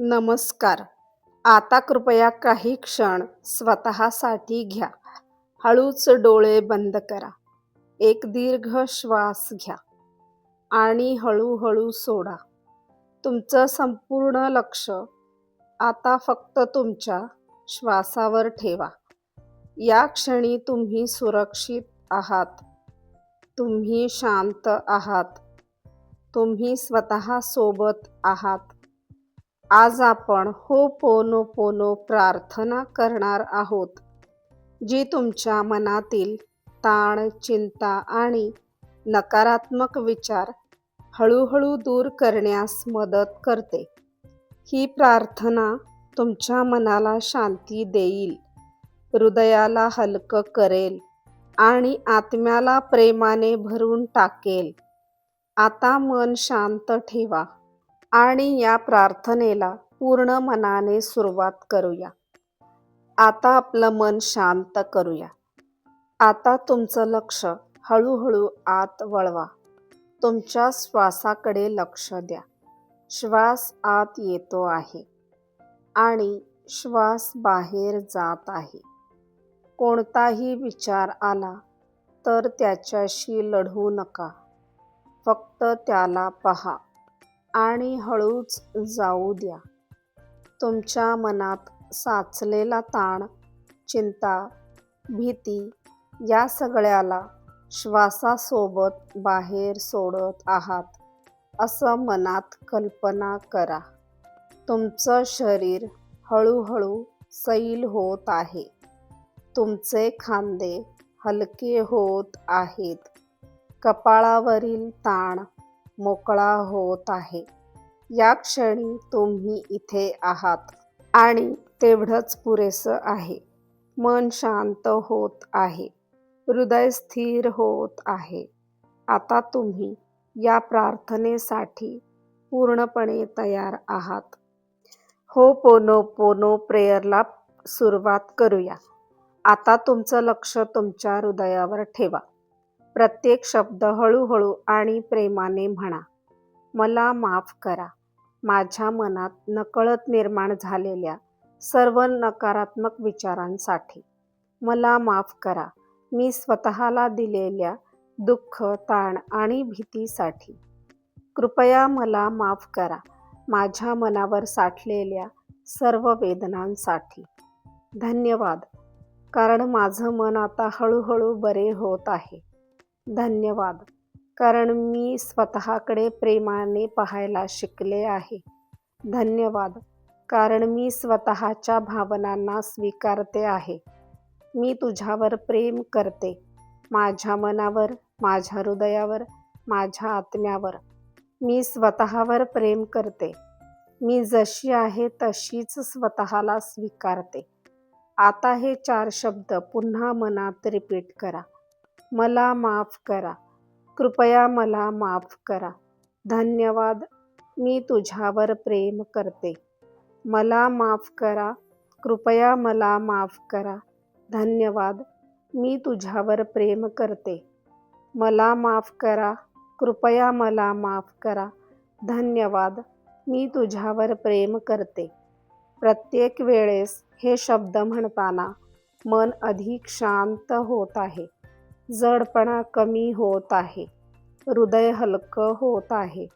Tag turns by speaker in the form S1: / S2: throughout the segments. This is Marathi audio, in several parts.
S1: नमस्कार. आता कृपया काही क्षण स्वतःसाठी घ्या. हळूच डोळे बंद करा. एक दीर्घ श्वास घ्या आणि हळूहळू सोडा. तुमचं संपूर्ण लक्ष आता फक्त तुमच्या श्वासावर ठेवा. या क्षणी तुम्ही सुरक्षित आहात. तुम्ही शांत आहात. तुम्ही स्वतः सोबत आहात. आज आपण हो पोनो पोनो प्रार्थना करणार आहोत जी तुमच्या मनातील ताण चिंता आणि नकारात्मक विचार हळूहळू दूर करण्यास मदत करते. ही प्रार्थना तुमच्या मनाला शांती देईल हृदयाला हलकं करेल आणि आत्म्याला प्रेमाने भरून टाकेल. आता मन शांत ठेवा. आणि या प्रार्थनेला पूर्ण मनाने सुरुवात करूया. आता आपलं मन शांत करूया. आता तुमचं लक्ष हळूहळू आत वळवा. तुमच्या श्वासाकडे लक्ष द्या. श्वास आत येतो आहे. आणि श्वास बाहेर जात आहे. कोणताही विचार आला तर त्याच्याशी लढू नका. फक्त त्याला पहा. आणि हळूच जाऊ द्या. तुमच्या मनात साचलेला ताण चिंता भीती या सगळ्याला श्वासासोबत बाहेर सोडत आहात असं मनात कल्पना करा. तुमचं शरीर हळूहळू सैल होत आहे. तुमचे खांदे हलके होत आहेत. कपाळावरील ताण मोकळा होत आहे. या क्षणी तुम्ही इथे आहात आणि तेवढंच पुरेसं आहे. मन शांत होत आहे. हृदय स्थिर होत आहे. आता तुम्ही या प्रार्थनेसाठी पूर्णपणे तयार आहात. हो पोनो पोनो प्रेयरला सुरुवात करूया. आता तुमचं लक्ष तुमच्या हृदयावर ठेवा. प्रत्येक शब्द हळूहळू आणि प्रेमाने म्हणा. मला माफ करा. माझ्या मनात नकळत निर्माण झालेल्या सर्व नकारात्मक विचारांसाठी मला माफ करा. मी स्वतःला दिलेल्या दुःख ताण आणि भीतीसाठी कृपया मला माफ करा. माझ्या मनावर साठलेल्या सर्व वेदनांसाठी. धन्यवाद. कारण माझं मन आता हळूहळू बरे होत आहे. धन्यवाद. कारण मी स्वतःकडे प्रेमाने पाहायला शिकले आहे. धन्यवाद. कारण मी स्वतःच्या भावनांना स्वीकारते आहे. मी तुझ्यावर प्रेम करते. माझ्या मनावर माझ्या हृदयावर माझ्या आत्म्यावर. मी स्वतःवर प्रेम करते. मी जशी आहे तशीच स्वतःला स्वीकारते. आता हे चार शब्द पुन्हा मनात रिपीट करा. मला माफ करा. कृपया मला माफ करा. धन्यवाद. मी तुझ्यावर प्रेम करते. मला माफ करा. कृपया मला माफ करा. धन्यवाद. मी तुझ्यावर प्रेम करते. मला माफ करा. कृपया मला माफ करा. धन्यवाद. मी तुझ्यावर प्रेम करते. प्रत्येक वेळेस हे शब्द म्हणताना मन अधिक शांत होत आहे. जडपणा कमी होत आहे. हृदय हलकं होत आहे.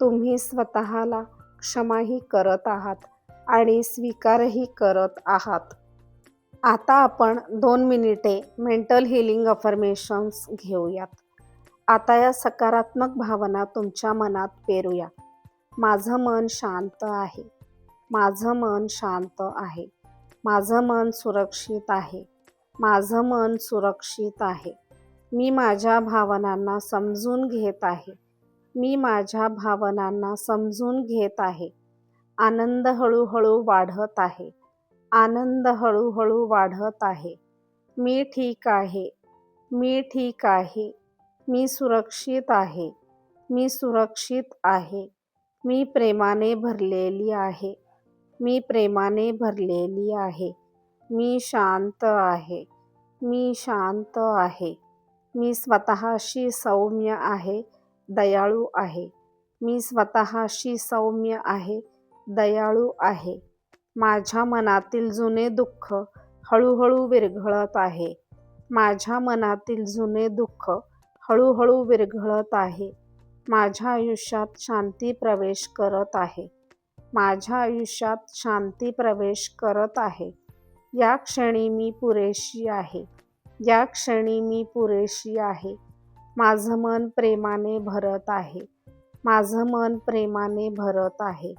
S1: तुम्ही स्वतःला क्षमाही करत आहात आणि स्वीकारही करत आहात. आता आपण दोन मिनिटे मेंटल हिलिंग अफर्मेशन्स घेऊयात. आता या सकारात्मक भावना तुमच्या मनात पेरूया. माझं मन शांत आहे. माझं मन शांत आहे. माझं मन सुरक्षित आहे. माझं मन सुरक्षित आहे. मी माझ्या भावनांना समजून घेत आहे. मी माझ्या भावनांना समजून घेत आहे. आनंद हळूहळू वाढत आहे. आनंद हळूहळू वाढत आहे. मी ठीक आहे. मी ठीक आहे. मी सुरक्षित आहे. मी सुरक्षित आहे. मी प्रेमाने भरलेली आहे. मी प्रेमाने भरलेली आहे. मी शांत आहे. मी शांत आहे. मी स्वतःशी सौम्य आहे दयाळू आहे. मी स्वतःशी सौम्य आहे दयाळू आहे. माझ्या मनातील जुने दुःख हळूहळू विरघळत आहे. माझ्या मनातील जुने दुःख हळूहळू विरघळत आहे. माझ्या आयुष्यात शांती प्रवेश करत आहे. माझ्या आयुष्यात शांती प्रवेश करत आहे. या क्षणी मी पुरेशी आहे. या क्षणी मी पुरेशी आहे. माझं मन प्रेमाने भरत आहे. माझं मन प्रेमाने भरत आहे.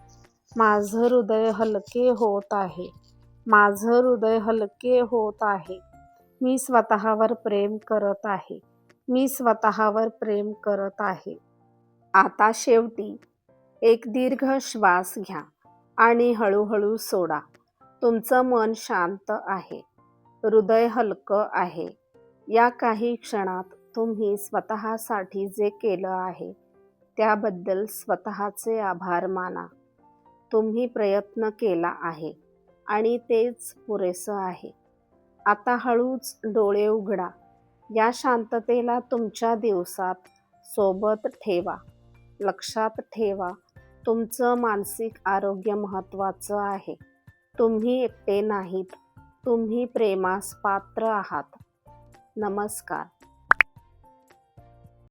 S1: माझं हृदय हलके होत आहे. माझं हृदय हलके होत आहे. मी स्वतःवर प्रेम करत आहे. मी स्वतःवर प्रेम करत आहे. आता शेवटी एक दीर्घ श्वास घ्या आणि हळूहळू सोडा. तुमचं मन शांत आहे. हृदय हलकं आहे. या काही क्षणात तुम्ही स्वतःसाठी जे केलं आहे त्याबद्दल स्वतःचे आभार माना. तुम्ही प्रयत्न केला आहे आणि तेच पुरेसं आहे. आता हळूच डोळे उघडा. या शांततेला तुमच्या दिवसात सोबत ठेवा. लक्षात ठेवा तुमचं मानसिक आरोग्य महत्त्वाचं आहे. तुम्ही एकटे नाहीत. तुम्ही प्रेमास पात्र आहात. नमस्कार.